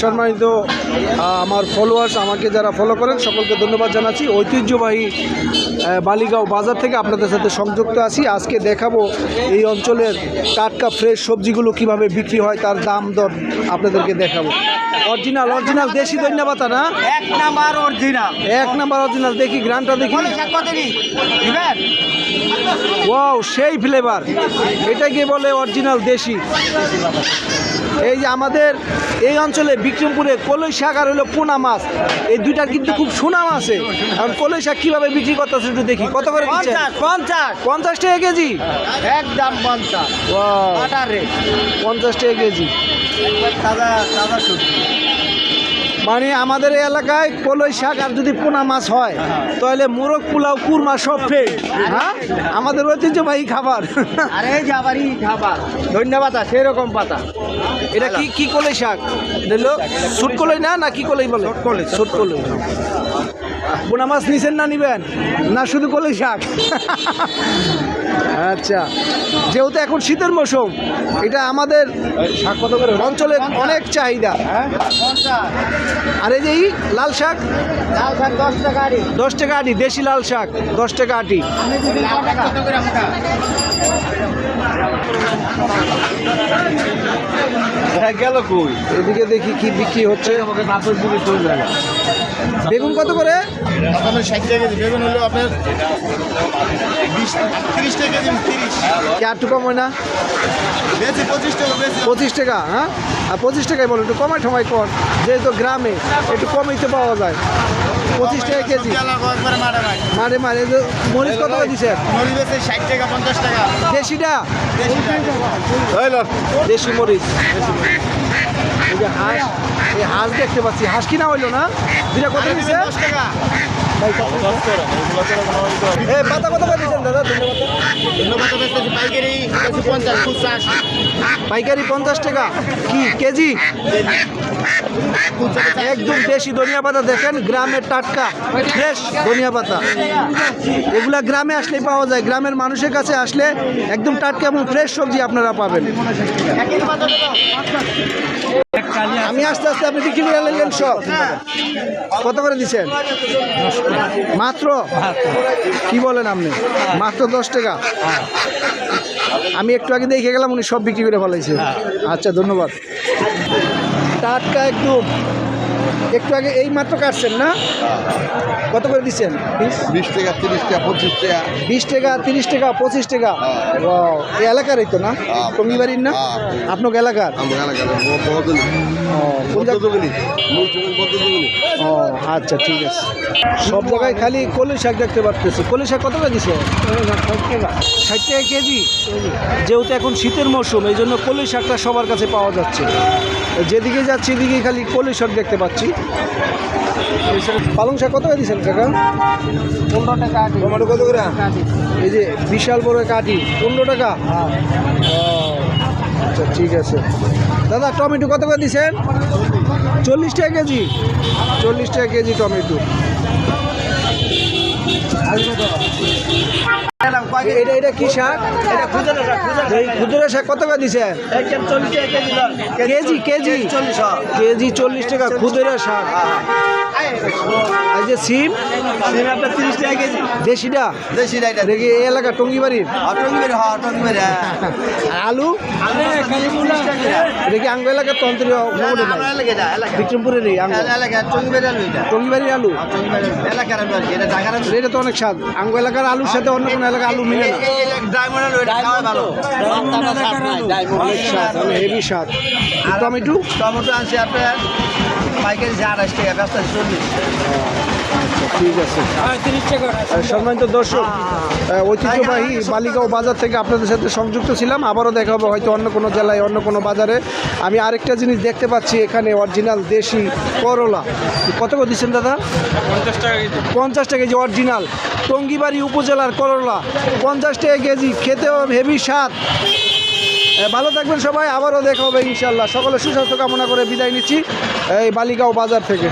সম্মানিত আমার ফলোয়ার্স আমাকে যারা ফলো করেন সকলকে ধন্যবাদ জানাচ্ছি। ঐতিহ্যবাহী বালিগাঁও বাজার থেকে আপনাদের সাথে সংযুক্ত আছি। আজকে দেখাবো এই অঞ্চলের টাটকা ফ্রেশ সবজিগুলো কীভাবে বিক্রি হয় তার দাম দর আপনাদেরকে দেখাবো। অরিজিনাল অরিজিনাল দেশি ধন্যবাদ না? এক নাম্বার অরিজিনাল এক নাম্বার অরিজিনাল দেখি গ্রানটা দেখি। ওয়াও সেই ফ্লেভার এটাকে বলে? অরিজিনাল দেশি। এই যে আমাদের এই অঞ্চলে বিক্রমপুরে কলই শাক আর হলো পোনা মাছ। এই দুইটার কিন্তু খুব সুনাম আছে। এখন কলই শাক কীভাবে বিক্রি করতেছে একটু দেখি। কত করে দিচ্ছে পঞ্চাশ পঞ্চাশ। টাকা কেজি? একদম পঞ্চাশ। পঞ্চাশ টাকা কেজি। তাজা তাজা সবজি। মানে আমাদের এই এলাকায় কলই শাক আর যদি পোনা মাছ হয় তাহলে মোরগ পোলাও কুরমা সব ফেক হ্যাঁ? আমাদের ঐতিহ্যবাহী খাবার। আর এই যে খাবার। ধন্যবাদ সেরকম পাতা। এটা কি কি কলই শাক? দিল সুট কলই না না কি কলই বলে? সুট কলই। পোনা মাছ নিছেন না নিবেন? না শুধু কলই শাক? আচ্ছা যেহেতু এখন শীতের মৌসুম, এটা আমাদের অঞ্চলের অনেক চাহিদা। আর এই যে লাল শাক? দশ টাকা আটি, দেশি লাল শাক, দশ টাকা আটি। হ্যাঁ গেল কই? এদিকে দেখি কি বিক্রি হচ্ছে। বেগুন কত করে? বেগুন হলো আপনার বিশ আর একটু কম হয় না? পঁচিশ টাকা পঁচিশ টাকা হ্যাঁ? আর পঁচিশ টাকাই বলো একটু কমাই ঠমাই কর। যেহেতু গ্রামে একটু কমই তো পাওয়া যায়। পঁচিশ টাকা কেজি। একবারে মারা মারে মারে মরিচ কত দিছে দেশিটা? দেশি মরিচ। এই যে হাঁস এই হাঁস দেখতে পাচ্ছি। হাঁস কিনা হইল না? দুটা কত দিছে? ভাই, কত? এ পাতা কত পাইকারি পঞ্চাশ টাকা। কি, কেজি? একদম দেশি ধনিয়া পাতা, দেখেন, গ্রামের টাটকা ফ্রেশ ধনিয়া পাতা। এগুলা গ্রামে আসলেই পাওয়া যায়। গ্রামের মানুষের কাছে আসলে একদম টাটকা এবং ফ্রেশ সবজি আপনারা পাবেন। আমি আস্তে আস্তে আপনি বিক্রি করে নিলেন সব। কত করে দিচ্ছেন? মাত্র? কি বলেন আপনি? মাত্র দশ টাকা? আমি একটু আগে দেখে গেলাম উনি সব বিক্রি করে ফেলাইছে। আচ্ছা ধন্যবাদ। টাটকা একদম। একটু আগে এই মাত্র কাটছেন না? কত করে দিচ্ছেন? বিশ টাকা তিরিশ টাকা পঁচিশ টাকা। বিশ টাকা তিরিশ টাকা পঁচিশ টাকা? Wow, এই এলাকারই তো না? হ্যাঁ। টঙ্গিবাড়ির না? হ্যাঁ। আপনার এলাকার? ও, আচ্ছা ঠিক আছে। সব জায়গায় খালি কলি শাক দেখতে পাচ্ছি কলি শাক কত করে দিছে? ষাট টাকা কেজি। যেহেতু এখন শীতের মৌসুম এই জন্য কলি শাকটা সবার কাছে পাওয়া যাচ্ছে। যেদিকে যাচ্ছি এদিকে খালি কলি শাক দেখতে পাচ্ছি। পালং শাক কত করে দিচ্ছেন কাকা? পনেরো টাকা টমেটো কত করে? এই যে বিশাল বড় কাঠি পনেরো টাকা? ও, আচ্ছা ঠিক আছে। দাদা টমেটো কত করে দিচ্ছেন চল্লিশ টাকা কেজি। চল্লিশ টাকা কেজি টমেটো। এটা এটা কি শাক? এটা খুচরা শাক খুচরা কত করে কেজি কেজি কেজি? চল্লিশ কেজি চল্লিশ টাকা খুচরা শাক। আর যে সিম সিম আপনার তিরিশ টাকা কেজি। দেশিটা? দেশি রাইটা দেখি এই এলাকা টঙ্গিবাড়ির? অটঙ্গি মেরে হ্যাঁ মেরে আর আলু? এটা কি আঙ্গ এলাকার এটা আলু এটা। টঙ্গিবাড়ির আলু? মেরে এলাকার আলু এটা ঢাকার এটা তো অনেক স্বাদ। আঙ্গ এলাকার আলুর সাথে অন্য কোনো এলাকার আলু মিলে না। ডায়মন্ড আলু এটা খাওয়া ভালো। অনেক স্বাদ অনেক হেভি স্বাদ। টমেটো? টমেটো আনছি আপনার পাইকারি যে আড়াইশ টাকা ব্যস্ত ঠিক আছে। সম্মানিত দর্শক ঐতিহ্যবাহী বালিগাঁও বাজার থেকে আপনাদের সাথে সংযুক্ত ছিলাম। আবারও দেখা হবে হয়তো অন্য কোনো জেলায় অন্য কোনো বাজারে। আমি আরেকটা জিনিস দেখতে পাচ্ছি এখানে অরিজিনাল দেশি করলা। কত করে দিচ্ছেন দাদা? পঞ্চাশ টাকা কেজি। অরিজিনাল টঙ্গিবাড়ি উপজেলার করলা পঞ্চাশ টাকা কেজি খেতেও হেভি স্বাদ। ভালো থাকবেন সবাই আবারও দেখা হবে ইনশাল্লাহ সকলে সুস্বাস্থ্য কামনা করে বিদায় নিচ্ছি এই বালিগাঁও বাজার থেকে।